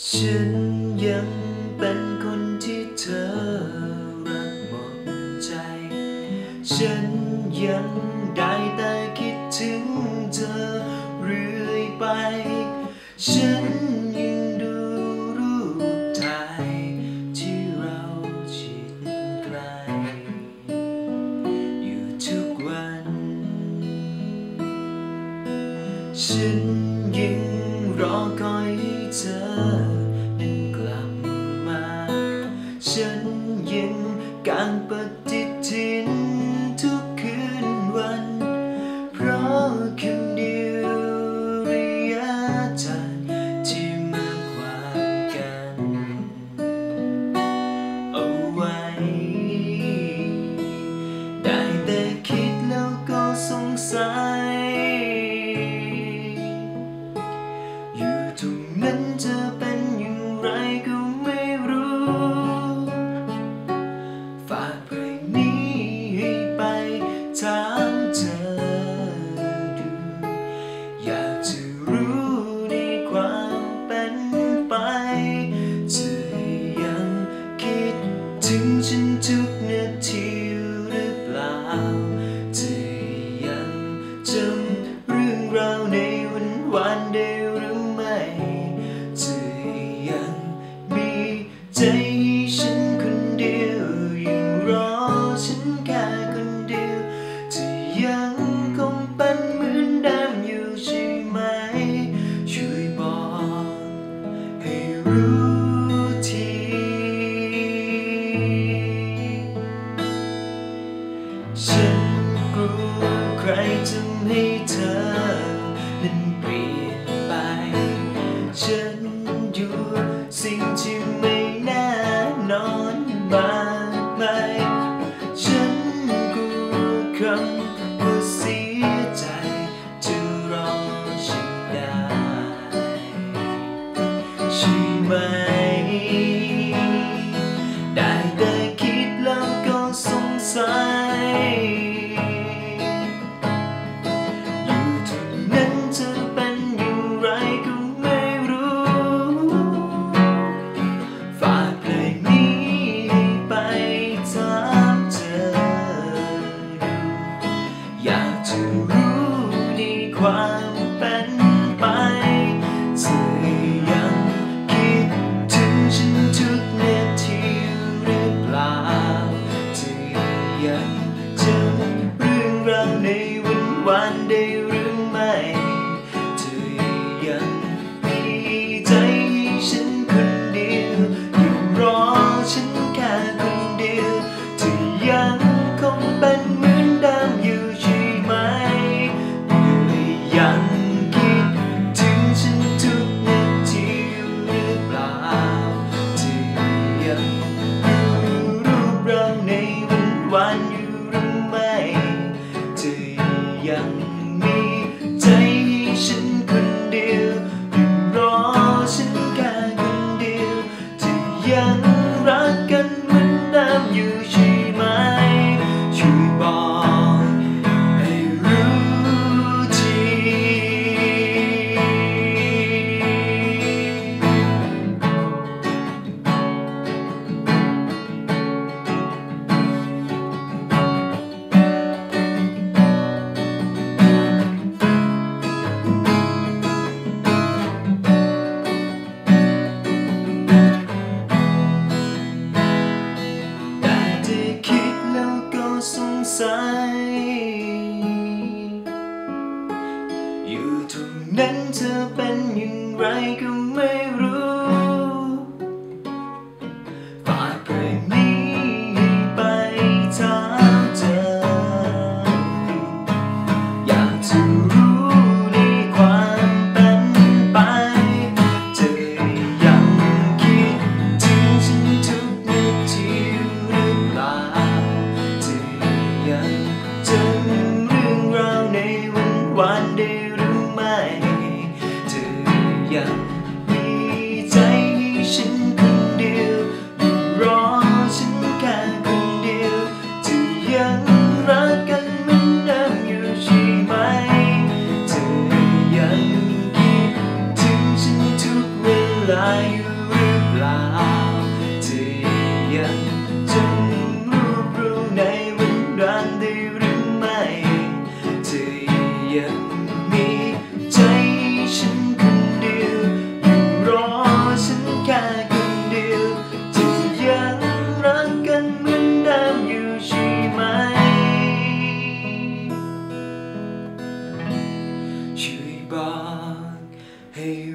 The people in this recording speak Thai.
ฉันยังเป็นคนที่เธอรักหมดใจ ฉันยังได้แต่คิดถึงเธอเรื่อยไป ฉันยังดูรูปถ่ายที่เราชิดใกล้อยู่ทุกวัน ฉันยัง รู้ทีฉันกลัวใครจะให้เธอ ไหม ได้แต่คิดแล้วก็สงสัย อยู่ที่นั้นจะเป็นอย่างไรก็ไม่รู้ ฝากเพลงนี้ไปถามเธอดู อยากจะรู้ดีความ อยู่ตรงนั้นเธอเป็นอย่างไรก็ไม่ い。Hey,